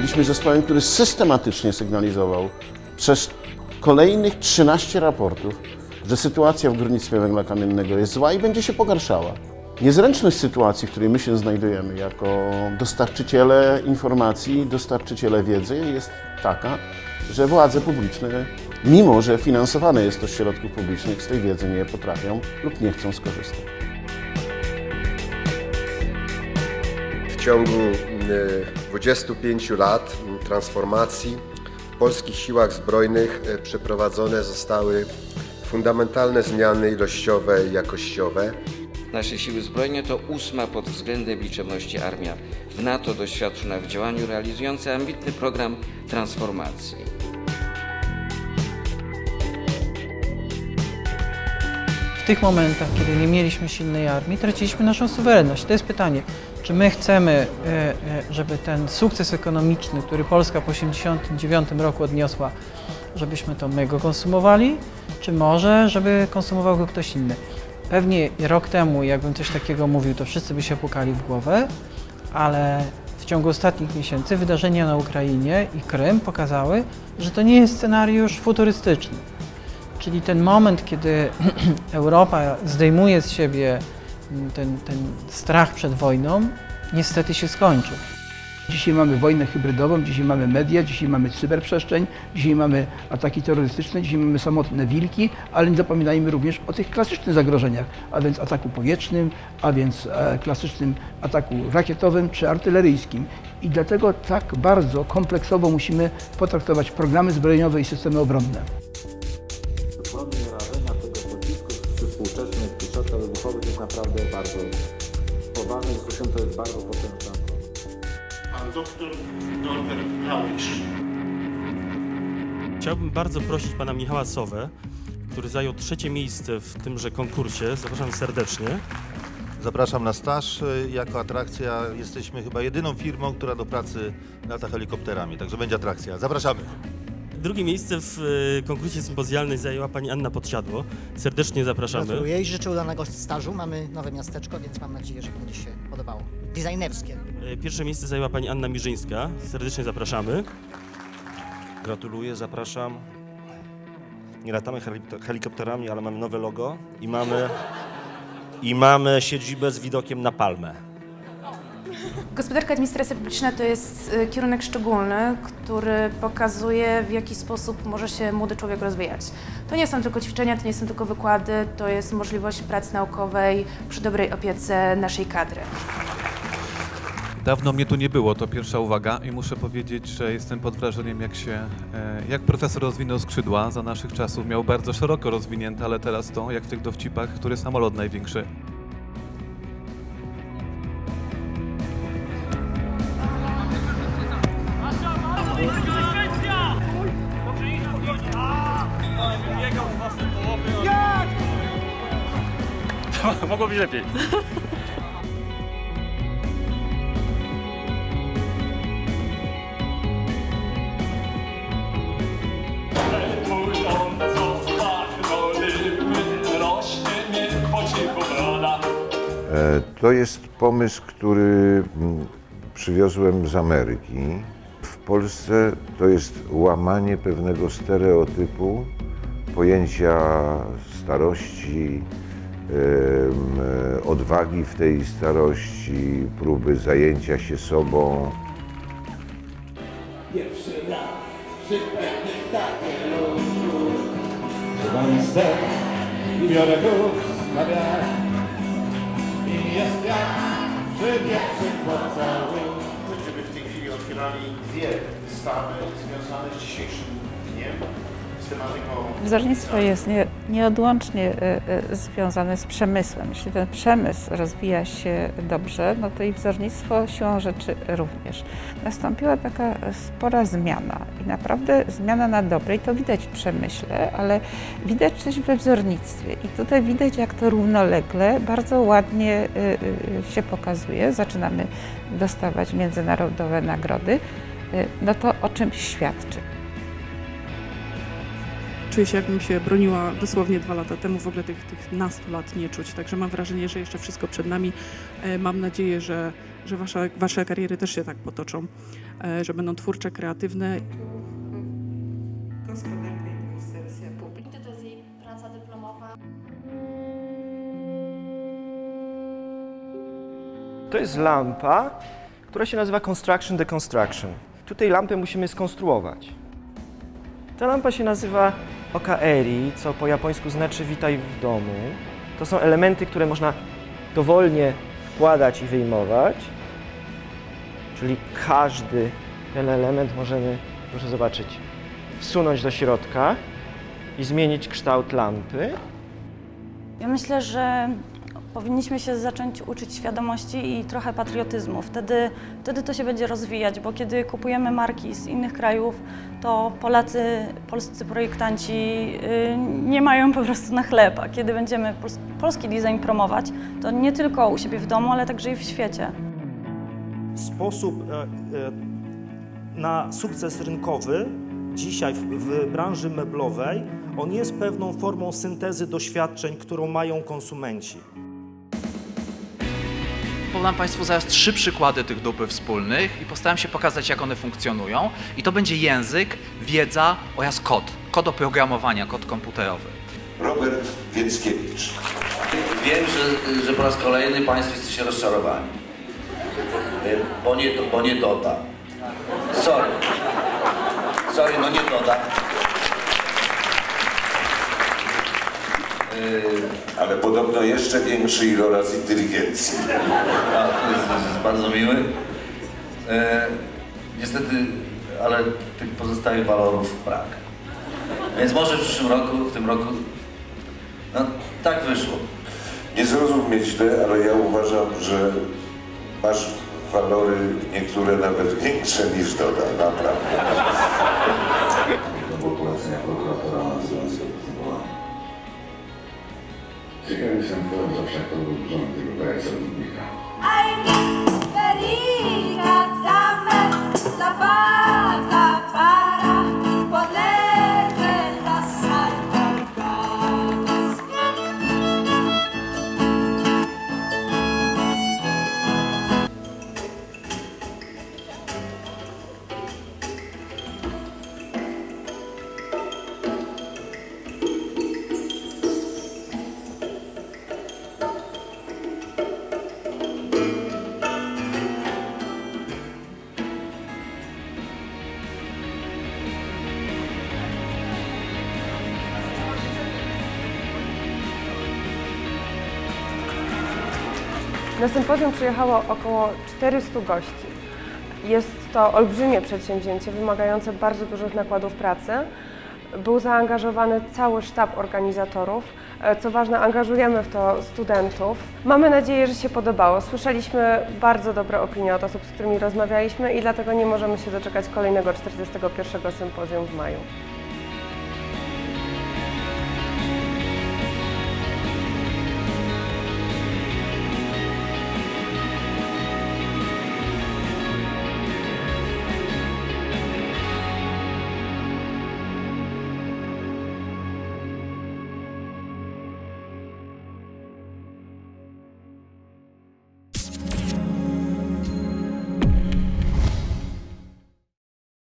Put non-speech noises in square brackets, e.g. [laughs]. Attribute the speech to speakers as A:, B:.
A: Byliśmy zespołem, który systematycznie sygnalizował przez kolejnych 13 raportów, że sytuacja w górnictwie węgla kamiennego jest zła i będzie się pogarszała. Niezręczność sytuacji, w której my się znajdujemy jako dostarczyciele informacji, dostarczyciele wiedzy jest taka, że władze publiczne, mimo że finansowane jest to z środków publicznych, z tej wiedzy nie potrafią lub nie chcą skorzystać.
B: W ciągu 25 lat transformacji w polskich siłach zbrojnych e, przeprowadzone zostały fundamentalne zmiany ilościowe i jakościowe.
C: Nasze siły zbrojne to ósma pod względem liczebności armia w NATO doświadczona w działaniu realizująca ambitny program transformacji.
D: W tych momentach, kiedy nie mieliśmy silnej armii, traciliśmy naszą suwerenność. To jest pytanie, czy my chcemy, e, e, żeby ten sukces ekonomiczny, który Polska po 1989 roku odniosła, żebyśmy to my go konsumowali, czy może, żeby konsumował go ktoś inny. Pewnie rok temu, jakbym coś takiego mówił, to wszyscy by się pukali w głowę, ale w ciągu ostatnich miesięcy wydarzenia na Ukrainie i Krym pokazały, że to nie jest scenariusz futurystyczny. Czyli ten moment, kiedy [clears throat] Europa zdejmuje z siebie ten, ten strach przed wojną, niestety się skończył.
E: Dzisiaj mamy wojnę hybrydową, dzisiaj mamy media, dzisiaj mamy cyberprzestrzeń, dzisiaj mamy ataki terrorystyczne, dzisiaj mamy samotne wilki, ale nie zapominajmy również o tych klasycznych zagrożeniach, a więc ataku powietrznym, a więc e, klasycznym ataku rakietowym czy artyleryjskim. I dlatego tak bardzo kompleksowo musimy potraktować programy zbrojeniowe i systemy obronne.
F: Wybuchowych jest naprawdę bardzo poważne. Zresztą to jest bardzo potężna.
G: Pan doktor Norbert Hałysz.
H: Chciałbym bardzo prosić pana Michała Sowę, który zajął trzecie miejsce w tymże konkursie. Zapraszam serdecznie.
I: Zapraszam na staż. Jako atrakcja jesteśmy chyba jedyną firmą, która do pracy lata helikopterami, także będzie atrakcja. Zapraszamy.
H: Drugie miejsce w e, konkursie sympozjalnym zajęła pani Anna Podsiadło. Serdecznie zapraszamy.
J: Gratuluję i życzę udanego stażu. Mamy nowe miasteczko, więc mam nadzieję, że będzie się podobało. Designerskie.
H: E, Pierwsze miejsce zajęła pani Anna Mirzyńska. Serdecznie zapraszamy.
K: Gratuluję, zapraszam. Nie latamy helikopter- helikopterami, ale mamy nowe logo i mamy, i mamy siedzibę z widokiem na Palmę.
L: Gospodarka administracja publiczna to jest y, kierunek szczególny, który pokazuje, w jaki sposób może się młody człowiek rozwijać. To nie są tylko ćwiczenia, to nie są tylko wykłady, to jest możliwość pracy naukowej przy dobrej opiece naszej kadry.
M: Dawno mnie tu nie było, to pierwsza uwaga i muszę powiedzieć, że jestem pod wrażeniem jak się, e, jak profesor rozwinął skrzydła za naszych czasów. Miał bardzo szeroko rozwinięte, ale teraz to, jak w tych dowcipach, który samolot największy. [laughs]
H: Mogło być lepiej.
N: E, To jest pomysł, który mm, przywiozłem z Ameryki. W Polsce to jest łamanie pewnego stereotypu, pojęcia starości, odwagi w tej starości, próby zajęcia się sobą.
O: Pierwszy raz przypędny takie lód Trzymam ster i biorę kurs na wiatr. I jest jak przy pierwszym pocałunku
G: Będziemy w tej chwili otwierali dwie wystawy związane z dzisiejszym dniem,
P: Wzornictwo jest nie, nieodłącznie e, e, związane z przemysłem. Jeśli ten przemysł rozwija się dobrze, no to i wzornictwo siłą rzeczy również. Nastąpiła taka spora zmiana i naprawdę zmiana na dobre i to widać w przemyśle, ale widać też we wzornictwie i tutaj widać jak to równolegle bardzo ładnie e, się pokazuje. Zaczynamy dostawać międzynarodowe nagrody. No to o czymś świadczy.
Q: Czuję się, jakbym się broniła dosłownie dwa lata temu. W ogóle tych, tych nastu lat nie czuć. Także mam wrażenie, że jeszcze wszystko przed nami. E, Mam nadzieję, że, że wasze, wasze kariery też się tak potoczą, e, że będą twórcze, kreatywne.
R: Gospodarka i administracja publiczna. To jest jej praca dyplomowa.
S: To jest lampa, która się nazywa Construction Deconstruction. Tutaj lampę musimy skonstruować. Ta lampa się nazywa Okaeri, co po japońsku znaczy witaj w domu. To są elementy, które można dowolnie wkładać i wyjmować. Czyli każdy ten element możemy, proszę zobaczyć, wsunąć do środka i zmienić kształt lampy.
T: Ja myślę, że powinniśmy się zacząć uczyć świadomości i trochę patriotyzmu. Wtedy, wtedy to się będzie rozwijać, bo kiedy kupujemy marki z innych krajów, to Polacy, polscy projektanci y, nie mają po prostu na chleb, a kiedy będziemy pols polski design promować, to nie tylko u siebie w domu, ale także i w świecie.
U: Sposób e, e, na sukces rynkowy dzisiaj w branży meblowej, on jest pewną formą syntezy doświadczeń, którą mają konsumenci.
V: Podam Państwu zaraz trzy przykłady tych dóbr wspólnych i postaram się pokazać, jak one funkcjonują. I to będzie język, wiedza oraz kod. Kod oprogramowania, kod komputerowy.
N: Robert Więckiewicz.
W: Wiem, że, że po raz kolejny Państwo jesteście rozczarowani. Bo nie, bo nie Dota. Sorry. Sorry, no nie Dota.
N: Ale podobno jeszcze większy iloraz inteligencji.
W: A, to jest, to jest bardzo miły. E, niestety, ale tych pozostałych walorów brak. Więc może w przyszłym roku, w tym roku, no tak wyszło.
N: Nie zrozum mnie źle, ale ja uważam, że masz walory niektóre nawet większe niż Doda, naprawdę.
F: Ciekawi zawsze to.
R: I'm very...
X: Na sympozjum przyjechało około 400 gości. Jest to olbrzymie przedsięwzięcie wymagające bardzo dużych nakładów pracy. Był zaangażowany cały sztab organizatorów. E, Co ważne, angażujemy w to studentów. Mamy nadzieję, że się podobało. Słyszeliśmy bardzo dobre opinie od osób, z którymi rozmawialiśmy i dlatego nie możemy się doczekać kolejnego 41. sympozjum w maju.